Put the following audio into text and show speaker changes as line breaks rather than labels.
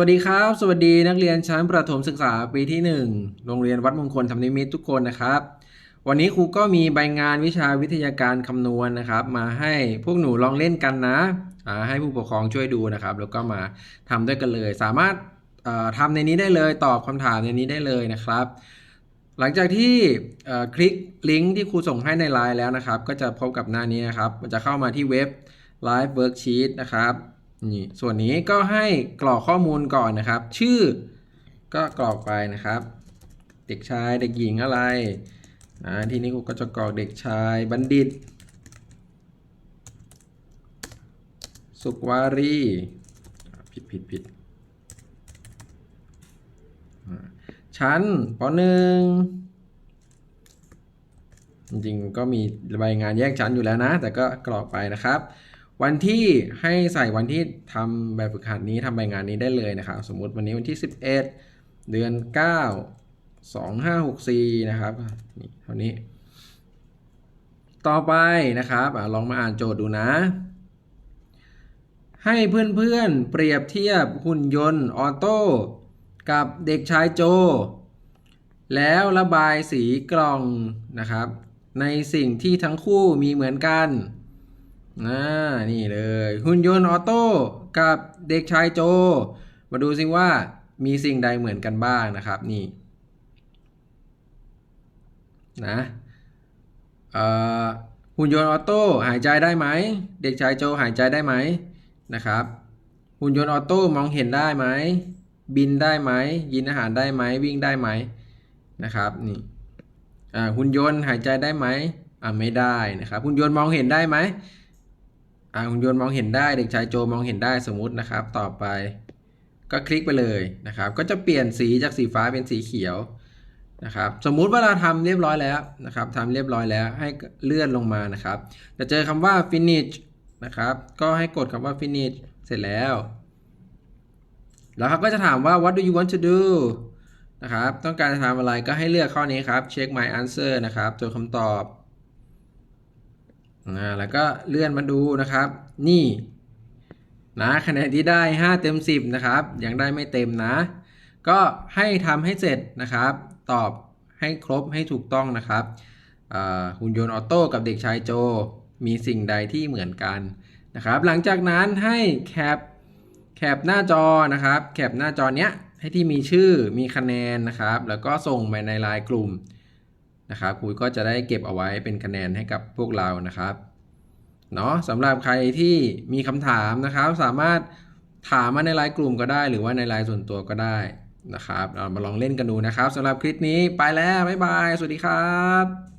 วัสดีครับ สวัสดีนักเรียนชั้นประถมศึกษาปีที่ 1 โรงเรียนวัดมงคลธรรมนิมิตทุกคนนะครับ วันนี้ครูก็มีใบงานวิชาวิทยาการคำนวณนะครับ มาให้พวกหนูลองเล่นกันนะให้ผู้ปกครองช่วยดูนะครับ แล้วก็มาทำด้วยกันเลย สามารถเอ่อทำในนี้ได้เลยตอบคำถามในนี้ได้เลยนะครับ หลังจากที่คลิกลิงก์ที่ครูส่งให้ในไลน์แล้วนะครับ ก็จะพบกับหน้านี้นะครับมันจะเข้ามาที่เว็บ Live Worksheet นะครับ นี่ส่วนนี้ก็ให้กรอกข้อมูลก่อนนะครับ ชื่อก็กรอกไปนะครับ เด็กชายเด็กหญิงอะไรอ่าทีนี้ครูก็จะกรอกเด็กชายบัณฑิต สุขวารีผิดผิดผิดชั้นปหนึ่งจริงๆก็มีใบงานแยกชั้นอยู่แล้วนะ แต่ก็กรอกไปนะครับ วันที่ให้ใส่วันที่ทำแบบฝึกหัดนี้ทำใบงานนี้ได้เลยนะครับ สมมุติวันนี้วันที่ 11 เดือน 9 2564 นะครับนี่เท่านี้ ต่อไปนะครับอลองมาอ่านโจทย์ดูนะ ให้เพื่อนๆเปรียบเทียบหุ่นยนต์ออโต้กับเด็กชายโจ แล้วระบายสีกล่องนะครับ ในสิ่งที่ทั้งคู่มีเหมือนกัน อ่านี่เลยหุ่นยนต์ออโต้กับเด็กชายโจ มาดูสิว่ามีสิ่งใดเหมือนกันบ้างนะครับนี่นะหุ่นยนต์ออโต้หายใจได้ไหม เด็กชายโจหายใจได้ไหมนะครับ หุ่นยนต์ออโต้มองเห็นได้ไหม บินได้ไหมกินอาหารได้ไหมวิ่งได้ไหมนะครับนี่หุ่นยนต์หายใจได้ไหมอ่าไม่ได้นะครับ หุ่นยนต์มองเห็นได้ไหม อ่าหุ่นยนต์มองเห็นได้เด็กชายโจมองเห็นได้สมมุตินะครับ ต่อไป ก็คลิกไปเลยนะครับ ก็จะเปลี่ยนสีจากสีฟ้าเป็นสีเขียวนะครับสมมุติว่าเราทำเรียบร้อยแล้วนะครับทำเรียบร้อยแล้วให้เลื่อนลงมานะครับ จะเจอคำว่า finish นะครับ ก็ให้กดคำว่า finish เสร็จแล้ว แล้วเขาก็จะถามว่า what do you want to do นะครับ ต้องการจะทำอะไรก็ให้เลือกข้อนี้ครับ check my answer นะครับตัวคำตอบ อ่าแล้วก็เลื่อนมาดูนะครับ นี่นะคะแนนที่ได้ 5 เต็ม 10 นะครับ ยังได้ไม่เต็มนะ ก็ให้ทำให้เสร็จนะครับ ตอบให้ครบให้ถูกต้องนะครับหุ่นยนต์ออโต้กับเด็กชายโจ มีสิ่งใดที่เหมือนกันนะครับ หลังจากนั้นให้แคปแคปหน้าจอนะครับ แคปหน้าจอเนี้ยให้ที่มีชื่อมีคะแนนนะครับ แล้วก็ส่งไปในไลน์กลุ่ม นะครับครูก็จะได้เก็บเอาไว้เป็นคะแนนให้กับพวกเรานะครับเนาะสำหรับใครที่มีคำถามนะครับ สามารถถามมาในไลน์กลุ่มก็ได้ หรือว่าในไลน์ส่วนตัวก็ได้นะครับเรามาลองเล่นกันดูนะครับสำหรับคลิปนี้ไปแล้วบ๊ายบาย สวัสดีครับ